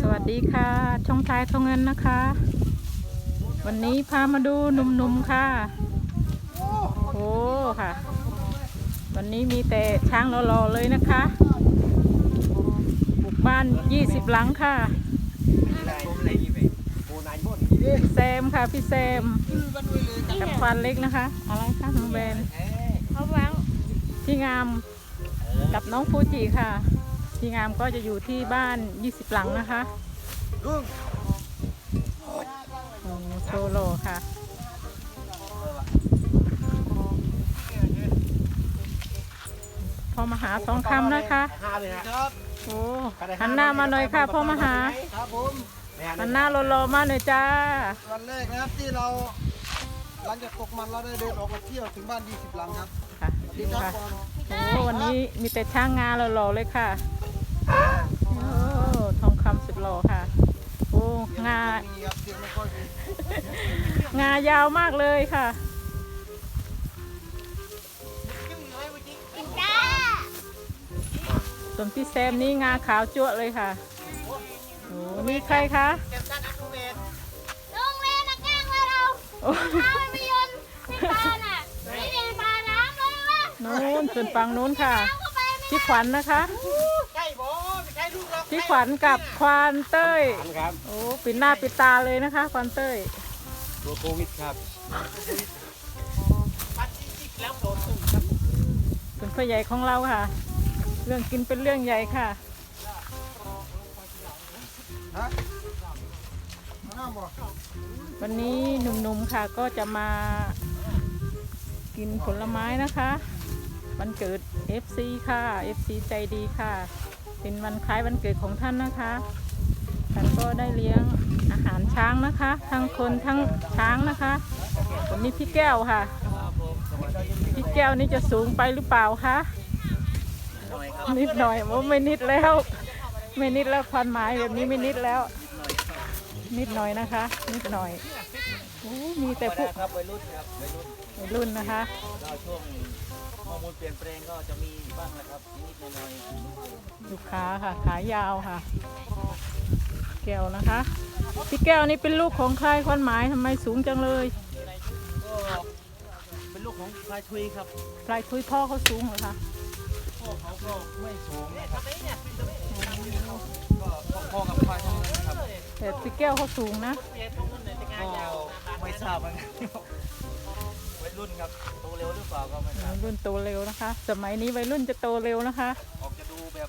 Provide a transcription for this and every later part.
สวัสดีค่ะ ช่องทายทองเงินนะคะ วันนี้พามาดูหนุ่มๆค่ะ โอ้ค่ะ วันนี้มีแต่ช้างรอๆเลยนะคะปลูกบ้าน 20 หลังค่ะแซมค่ะพี่แซมกับควานเล็กนะคะ อะไรคะน้องแบนเขาวังพี่งามกับน้องฟูจิค่ะ พี่งามก็จะอยู่ที่บ้าน 20 หลังนะคะโอ้โซโลค่ะพ่อมหาสองคำนะคะห้าเลยนะครับโอ้หันหน้ามาหน่อยค่ะพ่อมหาครับผมหันหน้ารอๆมาหน่อยจ้า วันแรกนะครับที่เราหลังจากตกมันเราได้เดินออกมาเที่ยวถึงบ้าน 20 หลังครับค่ะสวัสดูดีครับค่ะก่อนโอ้วันนี้มีแต่ช่างงานหล่อๆเลยค่ะโอ้ทอง คำสุดหล่อค่ะ โอ้งามีครับเสียงไม่ค่อยมีงายาวมากเลยค่ะจ้าส่วนพี่แซมนี่งาขาวจั่วะเลยค่ะโอ้นี่ใครคะโรงเรียนนะแกล้งว่าเราโอ้พาไปยนต์ในปลาน่ะนี่เรียนปลาน้ำเลยว่านู้นส่วนฝั่งนู้นค่ะน้ำเข้าไปไม่พี่ขวัญนะคะ พี่ขวัญกับควานเต้ยครับโอ้ปิดหน้าปิดตาเลยนะคะควานเต้ย ตัวโควิดครับส่วนพ่อใหญ่ของเราค่ะ เรื่องกินเป็นเรื่องใหญ่ค่ะฮะน้ำบ่วันนี้หนุ่มๆค่ะก็จะมากินผลไม้นะคะ วันเกิด FC ค่ะ FC ใจดีค่ะ เป็นวันคล้ายวันเกิดของท่านนะคะท่านก็ได้เลี้ยงอาหารช้างนะคะ ทั้งคนทั้งช้างนะคะวันนี้พี่แก้วค่ะพี่แก้วนี่จะสูงไปหรือเปล่าคะนิดหน่อยโอ้ไม่นิดแล้ว ไม่นิดแล้วความหมายแบบนี้ไม่นิดแล้ว นิดหน่อยนะคะ นิดหน่อยโอ้มีแต่ผู้ครับวัยรุ่นครับวัยรุ่นวัยรุ่นนะคะ ก็ช่วงฮอร์โมนเปลี่ยนแปลงก็จะมีบ้างนะครับนิดๆหน่อยลูกค้าค่ะ ขายาวค่ะ แก้วนะคะ พี่แก้วนี่เป็นลูกของใครควันหมายทำไมสูงจังเลยๆก็เป็นลูกของพลายทุยครับปลายทุยพ่อเขาสูงเหรอคะพ่อเขาก็ไม่สูงนะครับก็พ่อๆกับพลายทองนะครับแต่พี่แก้วเขาสูงนะก็ไม่ทราบเหมือนกันวัย รุ่นครับโตเร็วหรือเปล่าก็ไม่ทราวับยรุ่นโตเร็วนะคะ สมัยนี้วัยรุ่นจะโตเร็วนะคะ ออกจะดูแบบ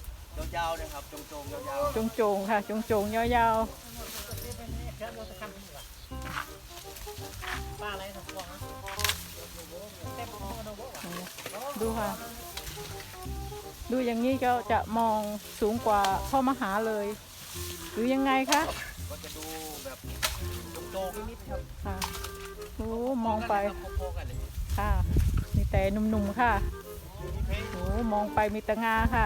ยาวๆนะครับโจงๆยาวจงโจงๆค่ะ จงโจงๆยาวๆดูค่ะ ดูอย่างนี้ก็จะมองสูงกว่าพ่อมหาเลย หรือยังไงคะๆก็จะดูแบบโจงๆนิดๆครับค่ะโอ้มองไป พอๆกันเลย ค่ะ มีแต่หนุ่มๆค่ะโอ้มองไปมีแต่งาค่ะ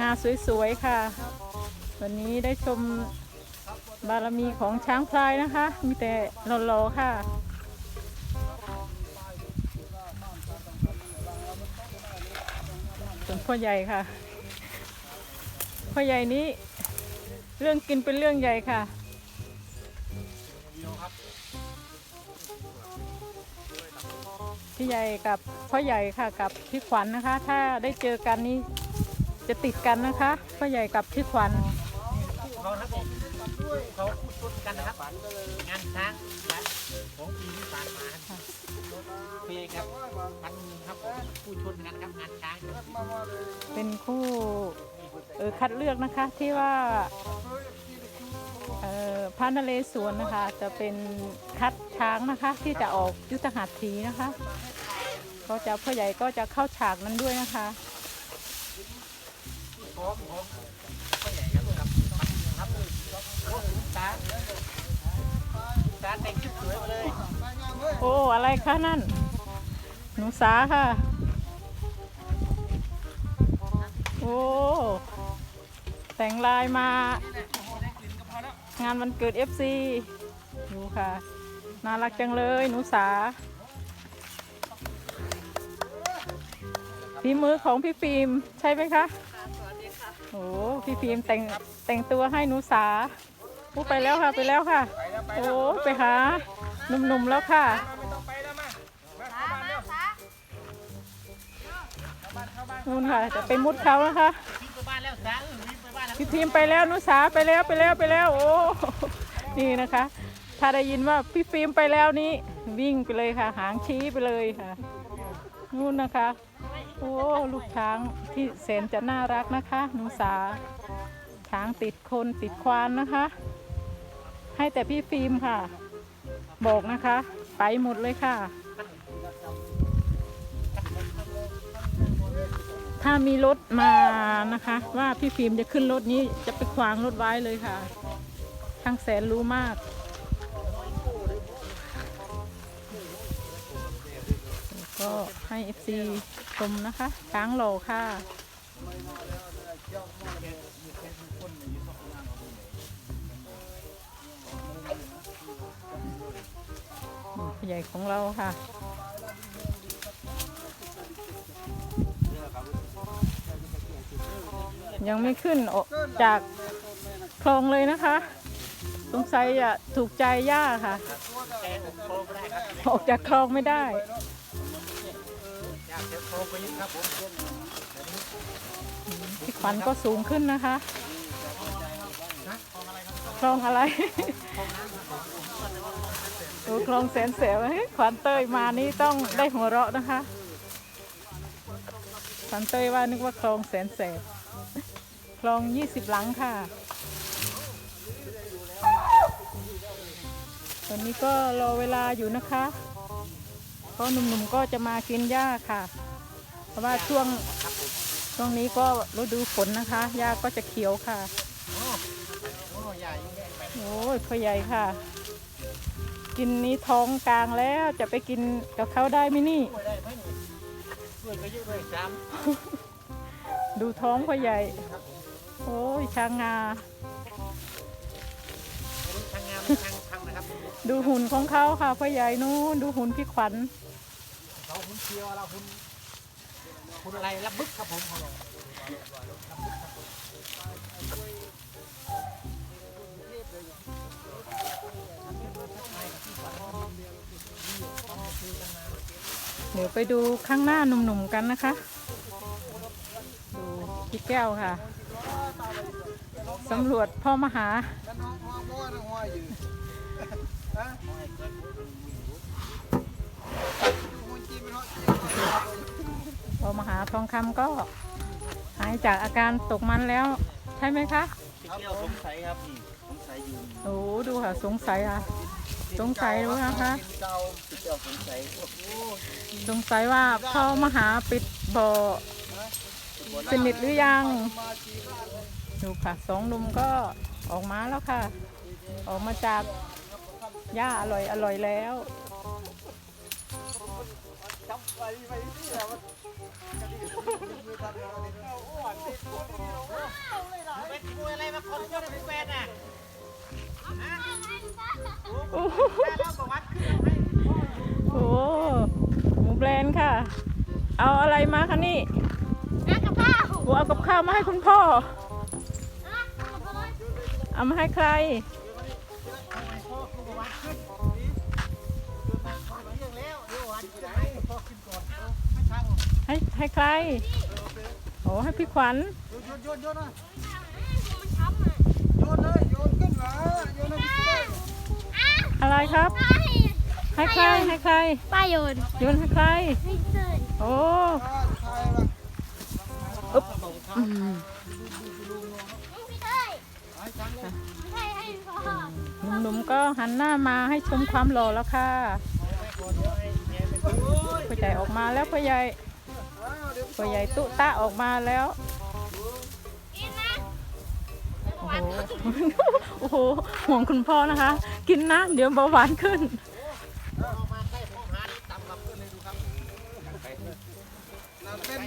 งาสวยๆค่ะ วันนี้ได้ชมบารมีของช้างพลายนะคะ มีแต่หล่อๆค่ะส่วนพ่อใหญ่ค่ะ พ่อใหญ่นี้เรื่องกินเป็นเรื่องใหญ่ค่ะ พี่ใหญ่กับพ่อใหญ่ค่ะกับพี่ขวัญนะคะ ถ้าได้เจอกันนี้จะติดกันนะคะพ่อใหญ่กับพี่ขวัญเขาครับผมเขาพูดชนกันนะครับงานช้างของปีที่ผ่านมาเพียครับพันครับผู้ชนกันครับงานช้างเป็นคู่เออคัดเลือกนะคะที่ว่าเออพระนเรศวรนะคะ จะเป็นคัดช้างนะคะที่จะออกยุทธหัตถีนะคะ ก็จะพ่อใหญ่ก็จะเข้าฉากนั้นด้วยนะคะตาตาแต่งชุดสวยมาเลยโอ้อะไรคะนั่น หนูสาค่ะ โอ้แต่งลายมางานวันเกิด FC ดูค่ะ น่ารักจังเลย หนูสา ฝีมือของพี่ฟิล์มใช่ไหมคะสวัสดีค่ะโอ้พี่ฟิล์มแต่งแต่งตัวให้หนูสาอู้ไปแล้วค่ะไปแล้วค่ะ โอ้ไปหาหนุ่มๆแล้วค่ะไม่ต้องไปแล้วมามาเข้าบ้านเร็วนู่นค่ะจะไปมุดเขานะคะวิ่งไปบ้านแล้วสาเออวิ่งไปบ้านแล้วพี่พิมไปแล้วนุสาไปแล้วไปแล้วไปแล้วโอ้นี่นะคะ ถ้าได้ยินว่าพี่ฟิล์มไปแล้วนี้วิ่งไปเลยค่ะ หางชี้ไปเลยค่ะนู่นนะคะ โอ้ ลูกช้างที่แสนจะน่ารักนะคะหนุสา ช้างติดคนติดควานนะคะ ให้แต่พี่ฟิล์มค่ะ บอกนะคะ ไปหมดเลยค่ะ ถ้ามีรถมานะคะ ว่าพี่ฟิล์มจะขึ้นรถนี้จะไปขวางรถไว้เลยค่ะ ทางแสนรู้มาก ก็ให้ FC ชมนะคะช้างหลค่ะผู้ใหญ่ของเราค่ะยังไม่ขึ้นออกจากคลองเลยนะคะ สงสัยจะถูกใจย่าค่ะ ออกจากคลองไม่ได้ พี่ขวัญก็สูงขึ้นนะคะคลองอะไรโอ้คลองแสนแสบเฮ้ยขวัญเตยมานี่ต้องได้หัวเราะนะคะขวัญเตยว่านึกว่าคลองแสนแสบคลองยี่สิบหลังค่ะตอนนี้ก็รอเวลาอยู่นะคะ เพราะหนุ่มๆก็จะมากินหญ้าค่ะ เพราะว่าช่วงช่วงนี้ก็ฤดูฝนนะคะหญ้าก็จะเขียวค่ะโอ้ใหญ่ยิ่งใหญ่ไปโอ้ยพ่อใหญ่ค่ะ กินนี้ท้องกลางแล้วจะไปกินกับเขาได้ไหมนี่ช่วยได้ไหมนี่ช่วยก็เยอะเลยสามดูท้องพ่อใหญ่ โอ้ยช้างงาทางงา ดูหุ่นของเขาค่ะพ่อใหญ่นู้นดูหุ่นพี่ขวัญเขาหุ่นเคียวเราหุ่นหุ่นอะไรรับบึกครับผมเขาบอกเดี๋ยวไปดูข้างหน้าหนุ่มๆกันนะคะ ดูพี่แก้วค่ะสำรวจพ่อมหา พอม่รอดจีนพอมหาทองคำก็ หายจากอาการตกมันแล้ว ใช่ไหมคะพี่ยวสงสัยครับนี่สงสัยอยู่โอ้ดูค่ะสงสัยอะ สงสัยรู้นะคะเก่าพี่ยวสงสัยโอ้โหสงสัยว่าพ่อมหาปิดบ่อสนิทหรือยัง ดูค่ะสองหนุ่มก็ออกมาแล้วค่ะ ออกมาจาก หญ้าอร่อยอร่อยแล้วจับไปไปนี่แหละมันกระดิ่งมือทำอะไรเอาอ้วนติดตัวนี่เอาเป็นมวยอะไรมาคนก็เป็นแฟนอะโอ้โหแล้วประวัติขึ้นให้โอ้โหหมูแบรนด์ค่ะ เอาอะไรมาคะนี่น้ำกับข้าวโอ้เอากับข้าวมาให้คุณพ่อน้ำกับข้าวเอามาให้ใคร ให้พ่อขึ้นก่อนไม่ทางให้ให้ใครโอ้ให้พี่ขวัญโยนโยนโยนนะมันช้ำอะโยนเลยโยนขึ้นมาโยนให้พี่เต้อะไรครับไปให้ใครให้ใครป้ายโยนโยนให้ใครให้เดินโอ้ใครวะอึ๊บอืมพี่เต้ยให้ให้พ่อ หนุ่มก็หันหน้ามาให้ชมความหล่อแล้วค่ะพ่อใหญ่ออกมาแล้วพ่อใหญ่พ่อใหญ่ตุตะออกมาแล้วกินนะโอ้โหโอ้โหห่วงคุณพ่อนะคะ กินนะ เดี๋ยวเบาหวานขึ้นเป็นนั่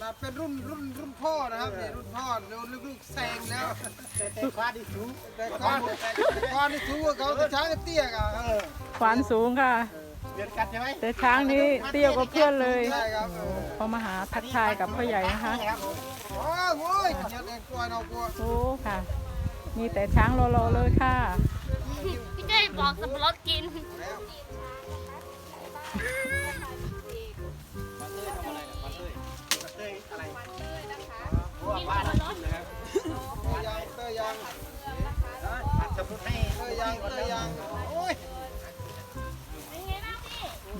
น เป็นรุ่นรุ่นรุ่นพ่อนะครับนี่รุ่นพ่อเดี๋ยวลูกๆแซงแล้วฟ้าดิสูงแต่ก่อนแต่ก่อนนี่ถือว่าเขาจะช้างเตี้ยกันขวานสูงค่ะ เดือนกันใช่ไหมแต่ช้างนี้เตี้ยกว่าเพื่อนเลยใช่ครับเออเขามาหาทักทายกับพ่อใหญ่นะคะโอ้ยโว้ยเนี่ยเด็กกลัวเรากลัวโอ้ค่ะ มีแต่ช้างรอๆเลยค่ะ พี่เจ้บอกสับปะรดกิน แล้ว ยังเตยยังโอ้ย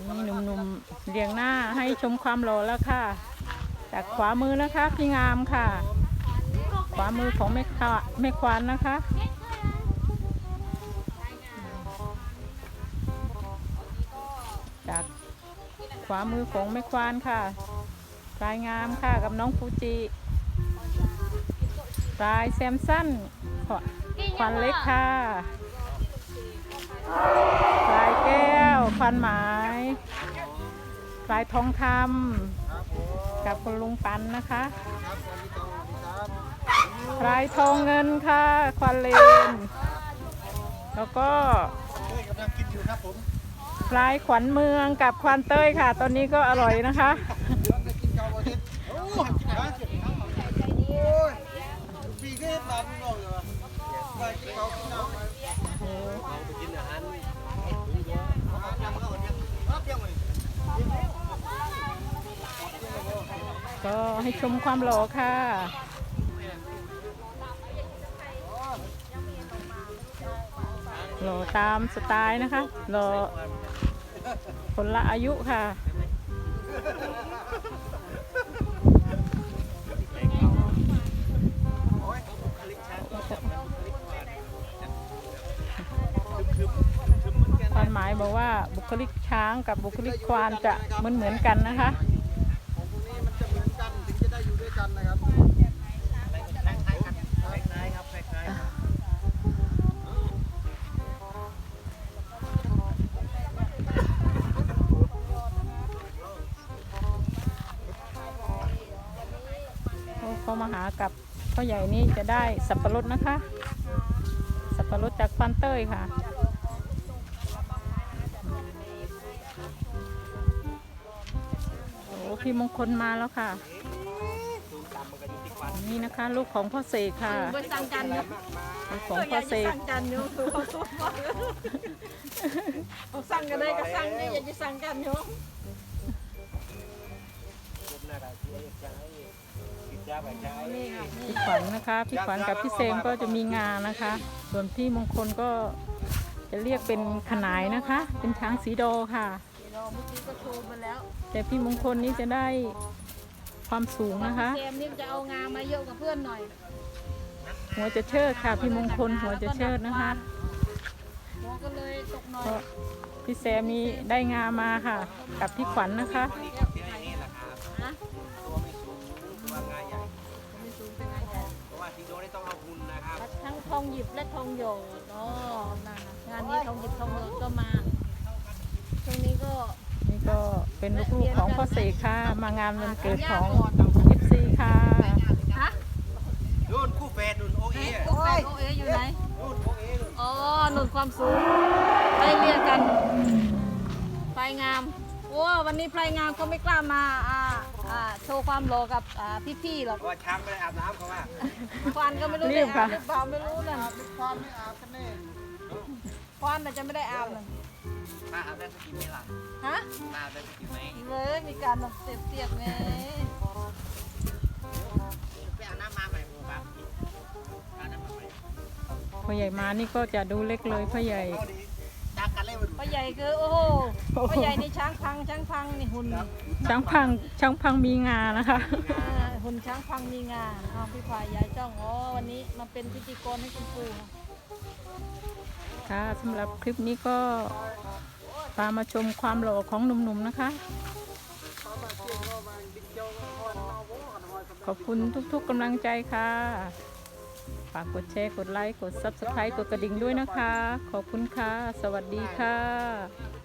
นี่หนุ่มๆเรียงหน้าให้ชมความหล่อแล้วค่ะ จากขวามือนะคะพี่งามค่ะ ขวามือของแม่ขวาแม่ควานนะคะจากขวามือของแม่ควานค่ะปลายงามค่ะกับน้องฟูจิปลายแซมสั้นขวาควันเล็กค่ะ ปลายแก้วควันหมายปลายทองคำกับคุณลุงปันนะคะครับสวัสดีครับสวัสดีครับปลายทองเงินค่ะควันเลน แล้วก็เต้ยกำลังกินอยู่ครับผมปลายขวัญเมืองกับควานเต้ยค่ะ ตอนนี้ก็อร่อยนะคะต้องไปกินข้าวอาทิตย์โอ้ยโอ้ยปีนี้ตามน้องเลยวะไปกินข้าวกินน้ำ ก็ให้ชมความหล่อค่ะ หล่อตามสไตล์นะคะ หล่อคนละอายุค่ะความหมายบอกว่าบุคลิกช้างกับบุคลิกควานจะเหมือนเหมือนกันนะคะ ญ่นี่จะได้สับปะรดนะคะ สับปะรดจากฟันเต้ยค่ะ โอ้พี่มงคลมาแล้วค่ะ นี่นะคะ ลูกของพ่อเสกค่ะไปสั่งกันอยู่ลูกของพ่อเสก สั่งกันอยู่คือเขาทุกคนเขาสั่งกันได้ก็สั่งนี่อยากจะสั่งกันอยู่นี่ค่ะ พี่ขวัญนะคะ พี่ขวัญกับพี่เซมก็จะมีงานนะคะ ส่วนพี่มงคลก็จะเรียกเป็นขนายนะคะ เป็นช้างสีโดค่ะเราเมื่อกี้ก็โชว์มาแล้วแต่พี่มงคลนี่จะได้ความสูงนะคะ เจมส์นี่จะเอางามาเยอะกับเพื่อนหน่อยหัวจะเชิดค่ะ พี่มงคลหัวจะเชิดนะคะหัวก็เลยตกหน่อยก็พี่แซมนี่ได้งามาค่ะ กับพี่ขวัญนะคะ ฮะ องหยิบและทองหยอดอ๋อนั่นน่ะงานนี้ทองหยิบทองหยอดก็มาช่วงนี้ก็นี่ก็เป็นลูกๆของพ่อเสกค่ะ มางานวันเกิดของ FC ค่ะฮะนู่นคู่แฝดนู่นโอเอโอ้ยโอเออยู่ไหนนู่นโอเอนู่นอ๋อหนุนความสูงไปเรียนกันไฟงามโอ้วันนี้ไฟงามก็ไม่กล้ามาอ่า อ่าโชว์ความหล่อกับอ่าพี่ๆหรอกเพราะว่าช้างไม่ได้อาบน้ำเขาว่าควานก็ไม่รู้รีได้บอาค่ะ บหรือเปล่าไม่รู้นะอาบด้วยความไม่อาบกันแน่ควานน่ะจะไม่ได้อาบนะป้าอาบได้สักกี่เมตรล่ะฮะป้าอาบได้สักกี่เมตรเลยมีการแบบเสียบเสียบๆไงไปอาบน้ำมาใหม่โอ้ครับอาบน้ำมาใหม่พ่อใหญ่มานี่ก็จะดูเล็กเลยพ่อใหญ่ เอาดี พ่อใหญ่คือโอ้โหพ่อใหญ่นี่ช้างพังช้างพังนี่หุ่นช้างพังช้างพังมีงานะคะอ่าหุ่นช้างพังมีงาเอาพี่พายยายจ้องอ๋อวันนี้มาเป็นพิธีกรให้คุณปู่ค่ะสำหรับคลิปนี้ก็ตามมาชมความหล่อของหนุ่มๆนะคะ ขอบคุณทุกๆกำลังใจค่ะ ฝากกดแชร์ กดไลค์ กด Subscribe กดกระดิ่งด้วยนะคะ ขอบคุณค่ะ สวัสดีค่ะ